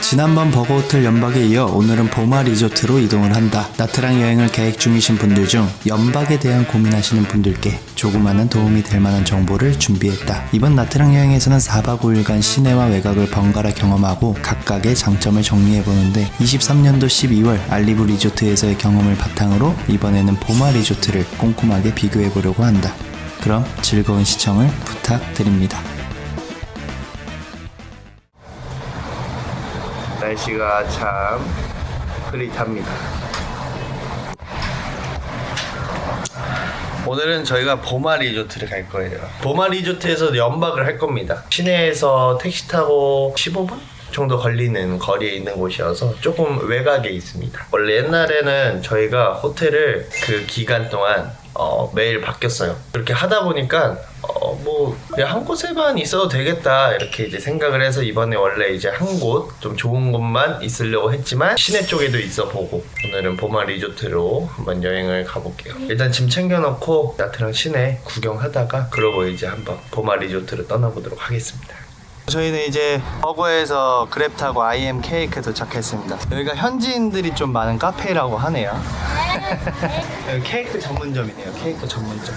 지난번 버거호텔 연박에 이어 오늘은 보마 리조트로 이동을 한다. 나트랑 여행을 계획 중이신 분들 중 연박에 대한 고민하시는 분들께 조그마한 도움이 될 만한 정보를 준비했다. 이번 나트랑 여행에서는 4박 5일간 시내와 외곽을 번갈아 경험하고 각각의 장점을 정리해보는데 23년도 12월 알리브 리조트에서의 경험을 바탕으로 이번에는 보마 리조트를 꼼꼼하게 비교해보려고 한다. 그럼 즐거운 시청을 부탁드립니다. 날씨가 참 흐릿합니다. 오늘은 저희가 보마 리조트를 갈 거예요. 보마 리조트에서 연박을 할 겁니다. 시내에서 택시 타고 15분? 정도 걸리는 거리에 있는 곳이어서 조금 외곽에 있습니다. 원래 옛날에는 저희가 호텔을 그 기간 동안 어, 매일 바뀌었어요. 그렇게 하다 보니까 어, 뭐 그냥 한 곳에만 있어도 되겠다 이렇게 이제 생각을 해서 이번에 원래 이제 한 곳 좀 좋은 곳만 있으려고 했지만 시내 쪽에도 있어 보고 오늘은 보마 리조트로 한번 여행을 가볼게요. 일단 짐 챙겨놓고 나트랑 시내 구경하다가 그러고 이제 한번 보마 리조트를 떠나보도록 하겠습니다. 저희는 이제 버거에서 그랩 타고 IM 케이크 도착했습니다. 여기가 현지인들이 좀 많은 카페라고 하네요. 여기 케이크 전문점이네요. 케이크 전문점.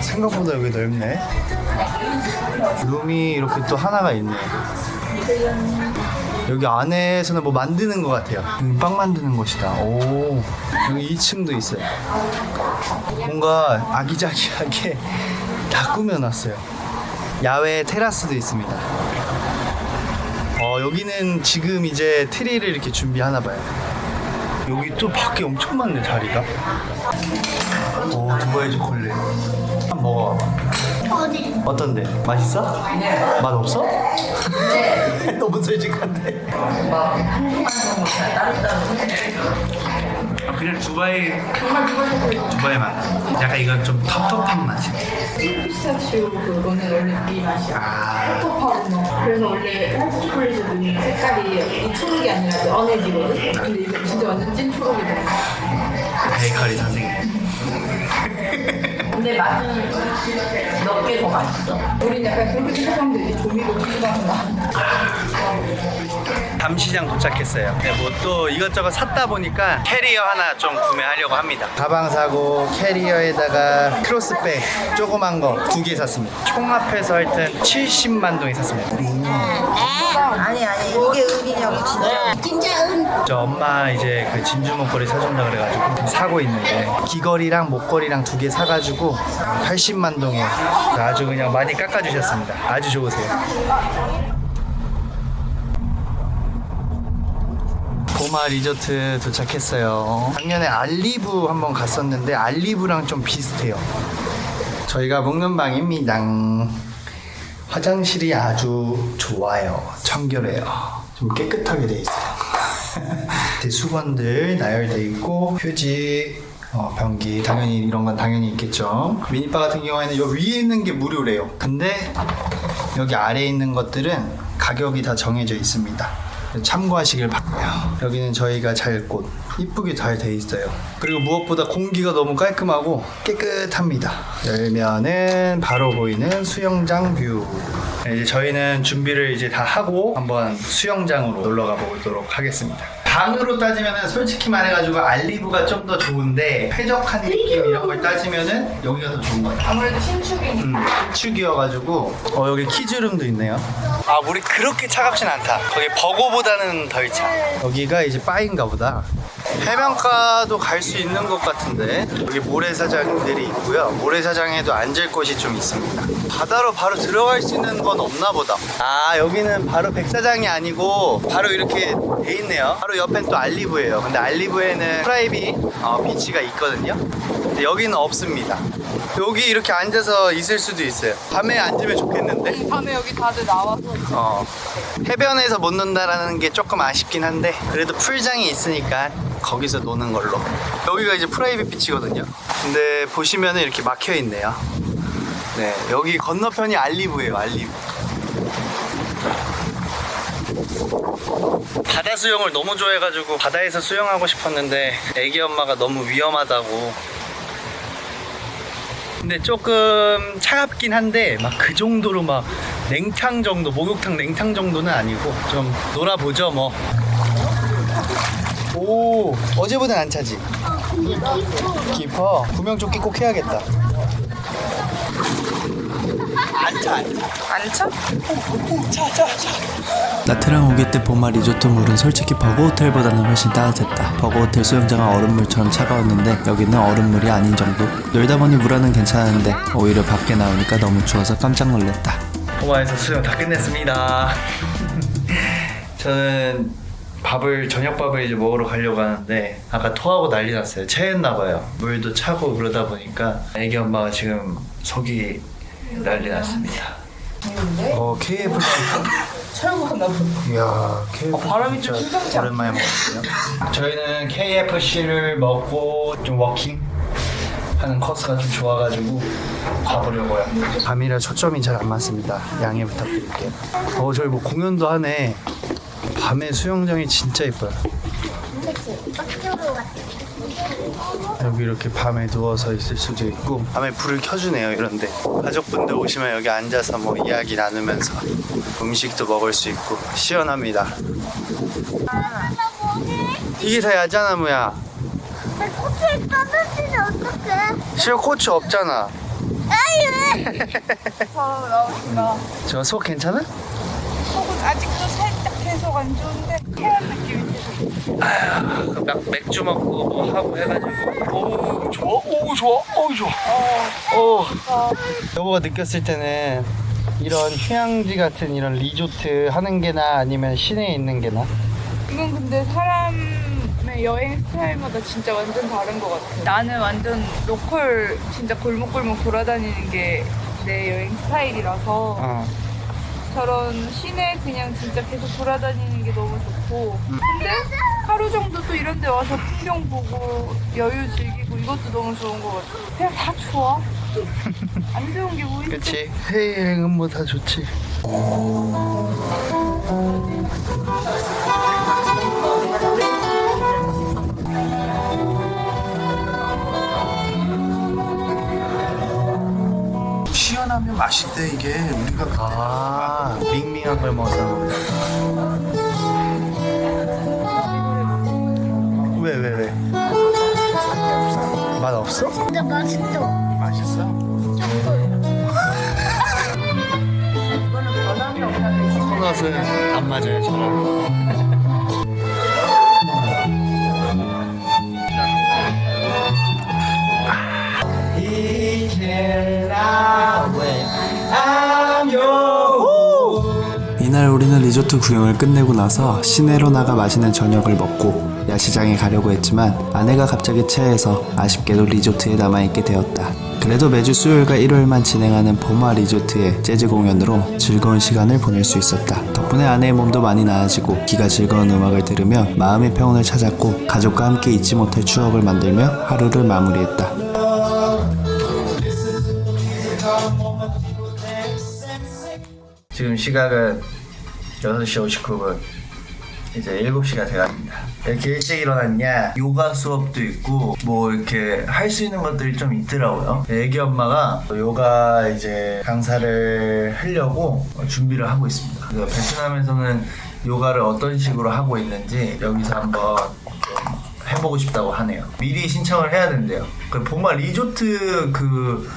생각보다 여기 넓네. 룸이 이렇게 또 하나가 있네. 여기 안에서는 뭐 만드는 것 같아요. 빵 만드는 곳이다. 오, 여기 2층도 있어요. 뭔가 아기자기하게 다 꾸며놨어요. 야외 테라스도 있습니다. 어, 여기는 지금 이제 트리를 이렇게 준비하나 봐요. 여기 또 밖에 엄청 많네, 자리가. 오, 두바이 초콜릿. 한번 먹어봐봐. 어디? 어떤데? 맛있어? 맛 없어? 너무 솔직한데. 아, 그냥 두바이 두바이 맛. 약간 이건 좀 텁텁한 맛이네. 피스타치오 그거는 원래 이 맛이야. 텁텁하고 뭐. 그래서 원래 화이트 초콜릿은 색깔이 이 초록이 아니라 연해지거든. 근데 이거 진짜 완전 찐 초록이다. 베이커리 선생님. 근데 맛은 몇 개 더 맛있어. 우린 약간 그렇게 생각하는데 이제 조미료 거. 담시장 도착했어요. 네, 뭐 또 이것저것 샀다 보니까 캐리어 하나 좀 구매하려고 합니다. 가방 사고 캐리어에다가 크로스백 조그만 거 두 개 샀습니다. 총 합해서 하여튼 70만 동이 샀습니다. 아니 아니 이게 은이냐고 진짜 진짜 은 저 엄마 이제 그 진주 목걸이 사준다 그래가지고 사고 있는데 귀걸이랑 목걸이랑 두 개 사가지고 80만 동에 아주 그냥 많이 깎아주셨습니다. 아주 좋으세요. 보마 리조트 도착했어요. 작년에 알리브 한번 갔었는데 알리브랑 좀 비슷해요. 저희가 묵는 방입니다. 화장실이 아주 좋아요. 청결해요. 좀 깨끗하게 돼 있어요. 수건들 나열돼 있고 휴지, 어, 변기 당연히 이런 건 당연히 있겠죠. 미니바 같은 경우에는 여기 위에 있는 게 무료래요. 근데 여기 아래에 있는 것들은 가격이 다 정해져 있습니다. 참고하시길 바라요. 여기는 저희가 잘 곳 이쁘게 잘 돼 있어요. 그리고 무엇보다 공기가 너무 깔끔하고 깨끗합니다. 열면은 바로 보이는 수영장 뷰. 네, 이제 저희는 준비를 이제 다 하고 한번 수영장으로 놀러 가 보도록 하겠습니다. 방으로 따지면은 솔직히 말해가지고 알리브가 좀 더 좋은데 쾌적한 느낌 이런 걸 따지면은 여기가 더 좋은 것 같아요. 아무래도 신축이니까. 음, 축이어가지고 어 여기 키즈룸도 있네요. 아 물이 그렇게 차갑진 않다. 거기 버거보다는 덜 차. 여기가 이제 바인가 보다. 해변가도 갈 수 있는 것 같은데 여기 모래사장들이 있고요. 모래사장에도 앉을 곳이 좀 있습니다. 바다로 바로 들어갈 수 있는 건 없나 보다. 아 여기는 바로 백사장이 아니고 바로 이렇게 돼 있네요. 바로 옆엔 또 알리브예요. 근데 알리브에는 프라이빗 어, 비치가 있거든요. 근데 여기는 없습니다. 여기 이렇게 앉아서 있을 수도 있어요. 밤에 앉으면 좋겠는데. 밤에 여기 다들 나와서 어, 해변에서 못 논다라는 게 조금 아쉽긴 한데 그래도 풀장이 있으니까 거기서 노는 걸로. 여기가 이제 프라이빗 비치거든요. 근데 보시면은 이렇게 막혀 있네요. 네 여기 건너편이 알리브예요 알리브. 바다 수영을 너무 좋아해가지고 바다에서 수영하고 싶었는데 애기 엄마가 너무 위험하다고. 근데 조금 차갑긴 한데 막 그 정도로 막 냉탕 정도, 목욕탕 냉탕 정도는 아니고 좀 놀아보죠 뭐. 오 어제보단 안 차지? 깊어. 구명조끼 꼭 해야겠다. 안 차. 안 차? 나트랑 오기 때 보마 리조트 물은 솔직히 버거 호텔보다는 훨씬 따뜻했다. 버거 호텔 수영장은 얼음물처럼 차가웠는데 여기는 얼음물이 아닌 정도. 놀다 보니 물 안은 괜찮았는데 오히려 밖에 나오니까 너무 추워서 깜짝 놀랐다. 포마에서 수영 다 끝냈습니다. 저는 밥을 저녁밥을 이제 먹으러 가려고 하는데 아까 토하고 난리 났어요. 체했나 봐요. 물도 차고 그러다 보니까 애기 엄마가 지금 속이 난리 났습니다. 어 KF 보다. 이야 KF 바람이 좀 심상치. 오랜만에 먹었어요. 저희는 KFC를 먹고 좀 워킹 하는 코스가 좀 좋아가지고 가보려고요. 밤이라 초점이 잘 안 맞습니다. 양해 부탁드릴게요. 어 저희 뭐 공연도 하네. 밤에 수영장이 진짜 이뻐요. 여기 이렇게 밤에 누워서 있을 수도 있고 밤에 불을 켜주네요 이런데 가족분들 오시면 여기 앉아서 뭐 이야기 나누면서 음식도 먹을 수 있고 시원합니다 이게 다 야자나무야 코트에 떨어지면 어떡해? 실은 코치 없잖아 아유! 바로 나오니까 저속 괜찮아? 속은 아직도 살 짝 해석 안 좋은데 태연 느낌이 들어. 막 맥주 먹고 뭐 하고 해가지고. 오 좋아? 오 좋아? 오 좋아. 오 여보가 느꼈을 때는 이런 휴양지 같은 이런 리조트 하는 게나 아니면 시내에 있는 게나? 이건 근데 사람의 여행 스타일마다 진짜 완전 다른 것 같아. 나는 완전 로컬 진짜 골목골목 돌아다니는 게 내 여행 스타일이라서 어. 저런 시내 그냥 진짜 계속 돌아다니는 게 너무 좋고 근데 하루 정도 또 이런 데 와서 풍경 보고 여유 즐기고 이것도 너무 좋은 것 같아. 그냥 다 좋아. 안 좋은 게 뭐 있지? 그치 해외여행은 뭐 다 좋지 하면 맛있대 이게 우리가 아 밍밍한 걸 먹어서 왜 왜 왜? 맛 없어? 근데 맛있어. 맛있어? 코넛은 안 맞아요 저랑 리조트 구경을 끝내고 나서 시내로 나가 맛있는 저녁을 먹고 야시장에 가려고 했지만 아내가 갑자기 체해서 아쉽게도 리조트에 남아있게 되었다. 그래도 매주 수요일과 일요일만 진행하는 보마 리조트의 재즈 공연으로 즐거운 시간을 보낼 수 있었다. 덕분에 아내의 몸도 많이 나아지고 기가 즐거운 음악을 들으며 마음의 평온을 찾았고 가족과 함께 잊지 못할 추억을 만들며 하루를 마무리했다. 지금 시각은 6시 59분. 이제 7시가 돼갑니다. 이렇게 일찍 일어났냐? 요가 수업도 있고 뭐 이렇게 할 수 있는 것들이 좀 있더라고요. 애기 엄마가 요가 이제 강사를 하려고 준비를 하고 있습니다. 그래서 베트남에서는 요가를 어떤 식으로 하고 있는지 여기서 한번 좀 해보고 싶다고 하네요. 미리 신청을 해야 된대요. 그 보마 리조트 그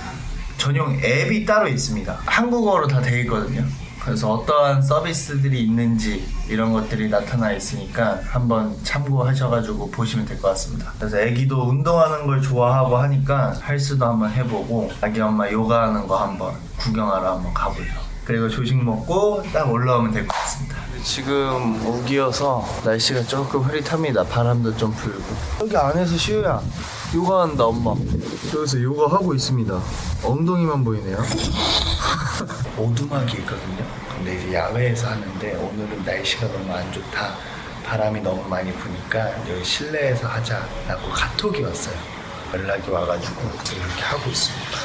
전용 앱이 따로 있습니다. 한국어로 다 돼 있거든요. 그래서 어떠한 서비스들이 있는지 이런 것들이 나타나 있으니까 한번 참고하셔가지고 보시면 될 것 같습니다. 그래서 애기도 운동하는 걸 좋아하고 하니까 헬스도 한번 해보고 아기 엄마 요가하는 거 한번 구경하러 한번 가보죠. 그리고 조식 먹고 딱 올라오면 될 것 같습니다. 지금 우기여서 날씨가 조금 흐릿합니다. 바람도 좀 불고. 여기 안에서 시우야 요가한다 엄마. 여기서 요가 하고 있습니다. 엉덩이만 보이네요. 오두막이 있거든요. 근데 이제 야외에서 하는데 오늘은 날씨가 너무 안 좋다. 바람이 너무 많이 부니까 여기 실내에서 하자라고 카톡이 왔어요. 연락이 와가지고 이렇게 하고 있습니다.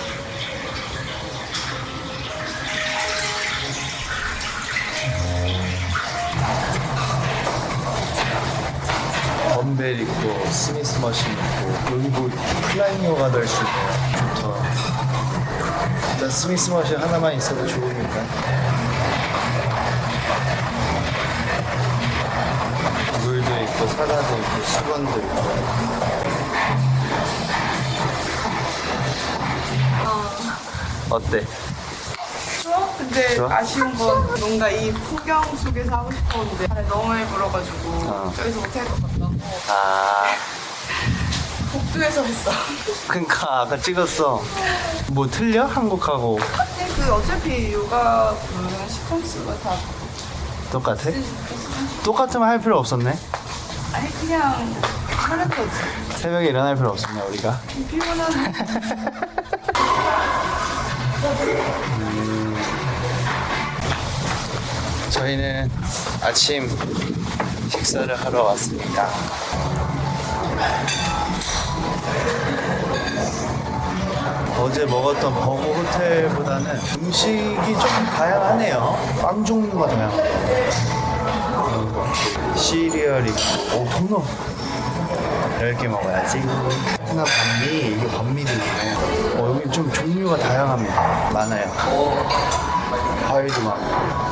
덤벨 있고 스미스 머신 있고 그리고 플라잉 요가 될수 있고 좋다. 일단 스미스 머신 하나만 있어도 좋으니까. 물도 있고 사과도 있고 수건도 있고. 아. 어때? 근데? 아쉬운 건 뭔가 이 풍경 속에서 하고 싶었는데 너무 많이 불어가지고 어. 여기서 못할 것 같다고. 아. 복도에서 했어. 그니까 아까 찍었어. 뭐 틀려? 한국하고. 근데 그 어차피 요가 그 시퀀스가 다 똑같아? 똑같으면 할 필요 없었네. 아니 그냥 하는 거지. 새벽에 일어날 필요 없었네 우리가. 피곤한 저희는 아침 식사를 하러 왔습니다. 어제 먹었던 버거 호텔보다는 음식이 조금 다양하네요. 빵 종류가 다양하고. 시리얼 있고, 오, 통로. 10개 먹어야지. 하나 반미, 이게 반미들이네. 어, 여기 좀 종류가 다양합니다. 많아요. 과일도 많고.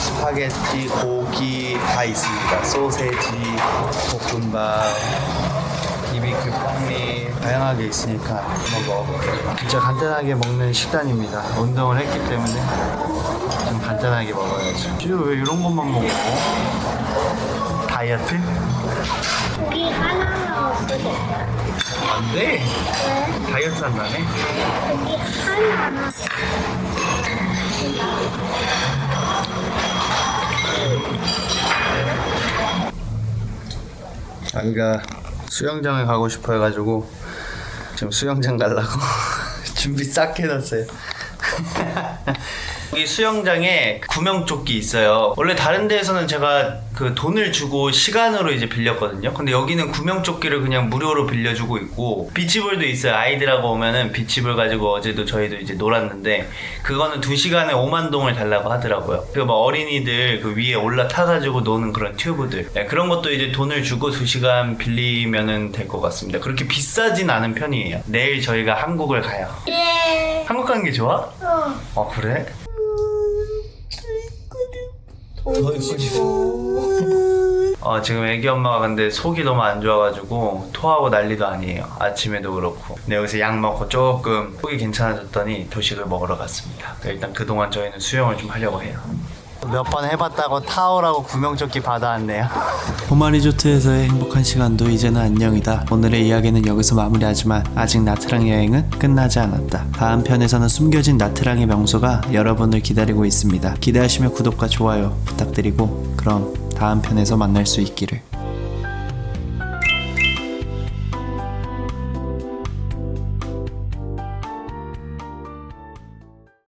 뭐 스파게티, 고기 다 있습니다. 소세지, 볶음밥, 비비큐 빵미 다양하게 있으니까 먹어볼게요. 진짜 간단하게 먹는 식단입니다. 운동을 했기 때문에 좀 간단하게 먹어야죠. 지금 왜 이런 것만 먹고? 다이어트? 고기 하나만 없어졌어요. 안 돼. 다이어트 한다네. 고기 하나. 아기가 수영장을 가고 싶어 해가지고 지금 수영장 가려고 준비 싹 해놨어요. 여기 수영장에 구명조끼 있어요. 원래 다른 데에서는 제가 그 돈을 주고 시간으로 이제 빌렸거든요. 근데 여기는 구명조끼를 그냥 무료로 빌려주고 있고 비치볼도 있어요. 아이들하고 오면은 비치볼 가지고 어제도 저희도 이제 놀았는데 그거는 2시간에 5만 동을 달라고 하더라고요. 그뭐 어린이들 그 위에 올라타가지고 노는 그런 튜브들 네, 그런 것도 이제 돈을 주고 2시간 빌리면은 될 것 같습니다. 그렇게 비싸진 않은 편이에요. 내일 저희가 한국을 가요. 예. 한국 가는 게 좋아? 어. 어 그래? 어 지금 애기 엄마가 근데 속이 너무 안 좋아가지고 토하고 난리도 아니에요. 아침에도 그렇고. 네 여기서 약 먹고 조금 속이 괜찮아졌더니 도식을 먹으러 갔습니다. 일단 그동안 저희는 수영을 좀 하려고 해요. 몇 번 해봤다고 타오라고 구명조끼 받아왔네요. 호마 리조트에서의 행복한 시간도 이제는 안녕이다. 오늘의 이야기는 여기서 마무리하지만 아직 나트랑 여행은 끝나지 않았다. 다음 편에서는 숨겨진 나트랑의 명소가 여러분을 기다리고 있습니다. 기대하시며 구독과 좋아요 부탁드리고 그럼 다음 편에서 만날 수 있기를.